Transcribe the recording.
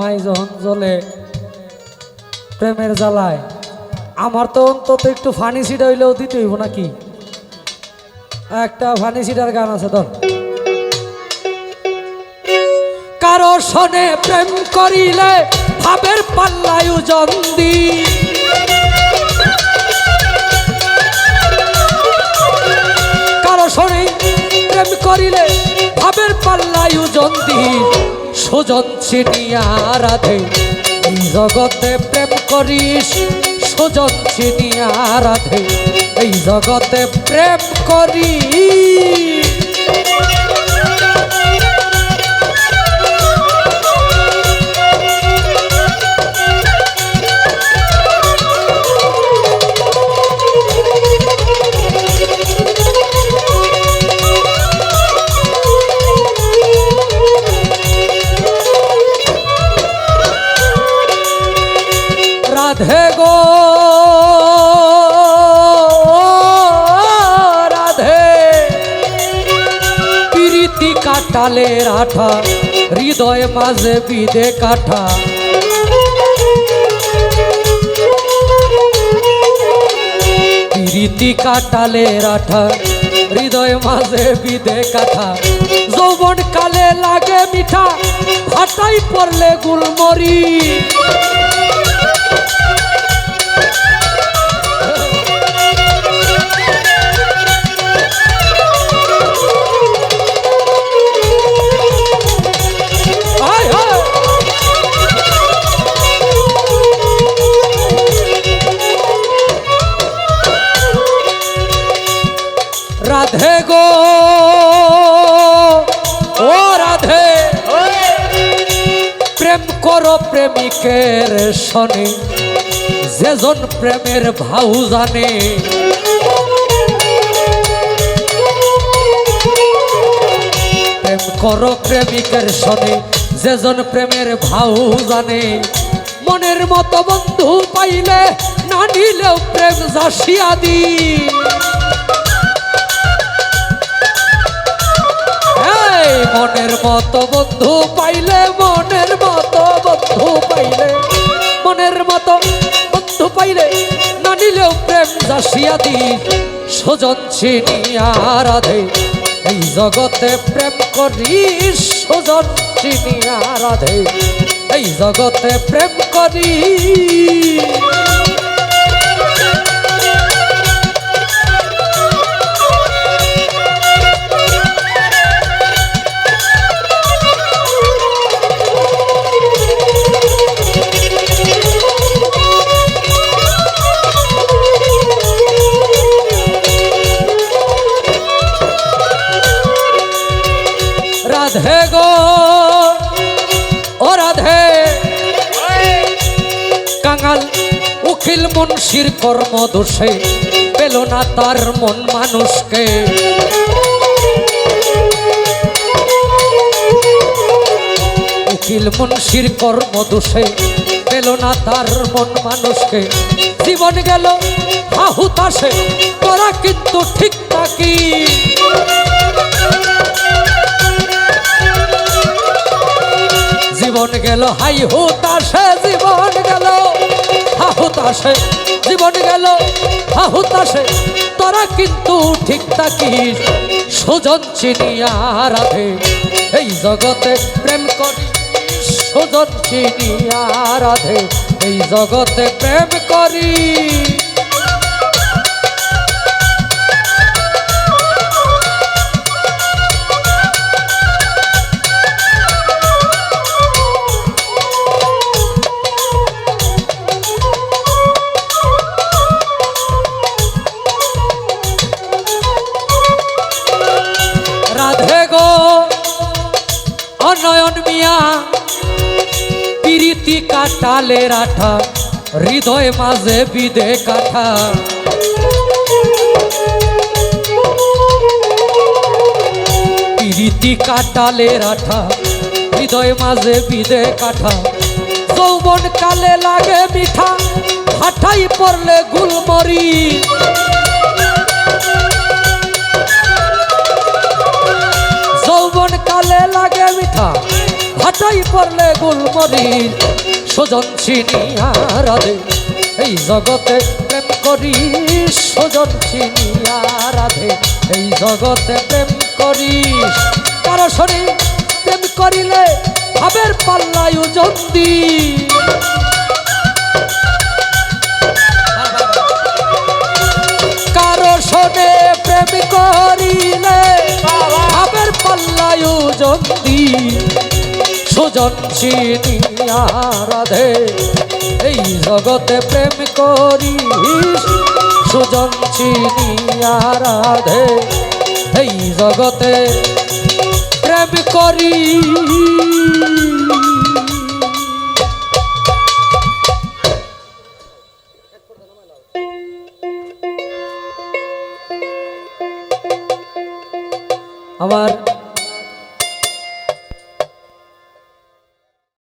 মাই যখন জ্বলে প্রেমের জ্বালায়, আমার তো অন্তত একটু ফানি সিট হইলেও দিতে হইব নাকি? একটা ফানি সিটার গান আছে, ধর। কারও শোনে প্রেম করিলে ভাবের পাল্লায় ওজন দি কারও শোনে প্রেম করিলে ভাবের পাল্লায় ওজন দি সুজন চিনিয়া রাধে। এই জগতে প্রেম করিস সুজন চিনিয়া রাধে। এই জগতে প্রেম করিস। কাটালের আঠা, হৃদয় মাঝে বিদে কাঠা। প্রীতি কাটালের আঠা, হৃদয় মাঝে বিদে কাঠা। যৌবন কালে লাগে মিঠা ফাটাই পড়লে গুলমরি। রাধে গো। ও রাধে। প্রেম করো প্রেমিকের শনি যেজন প্রেমের ভাউ জানে। প্রেম করো প্রেমিকের শনি যেজন প্রেমের ভাউ জানে। মনের মতো বন্ধু পাইলে না নিলেও প্রেম জাসিয়া দি মনের মতো বন্ধু পাইলে, মনের মতো বন্ধু পাইলে, মনের মতো বন্ধু পাইলে না নিলেও প্রেম জাসিয়া দি সজন চিনিয়া রাধে। এই জগতে প্রেম করি সজন চিনিয়া রাধে। এই জগতে প্রেম করি। রাধে গো, ও রাধে। কাঙাল উকিল মুন্সির কর্ম দোষে পেল না তার মন মানুষকে। উকিল মুন্সির কর্ম দোষে পেল না তার মন মানুষকে। জীবন গেল হাহুতাসে তোরা কিন্তু ঠিক থাকি। জীবন গেল, হাই হুতাশে জীবন গেল। হাহুতাশে জীবন গেল হাহুতাশে তোরা কিন্তু ঠিক থাকিস, সুজন চিনিয়া রাধে। এই জগতে প্রেম করি সুজন চিনিয়া রাধে। এই জগতে প্রেম করি প্রীতি কাটালে রাঠা হৃদয় মাঝে বিদে কাঠা। প্রীতি কাটালে রাঠা হৃদয় মাঝে বিদে কাঠা। যৌবন কালে লাগে মিঠা হাঠাই পড়লে গুলমরি। পড়লে গুলমরিচ সুজন চিনিয়া রাধে এই জগতে প্রেম করি, সুজন চিনিয়া রাধে এই জগতে প্রেম করিস কারও শরীর প্রেম করিলে ভাবের পাল্লায় জন্দি কারও শোনে প্রেম করিলে ভাবের পাল্লায় জন্দি স্বজন চিনিয়া এই জগতে প্রেম করি সুজন চিনিয়া রাধে এই জগতে প্রেম করি আমার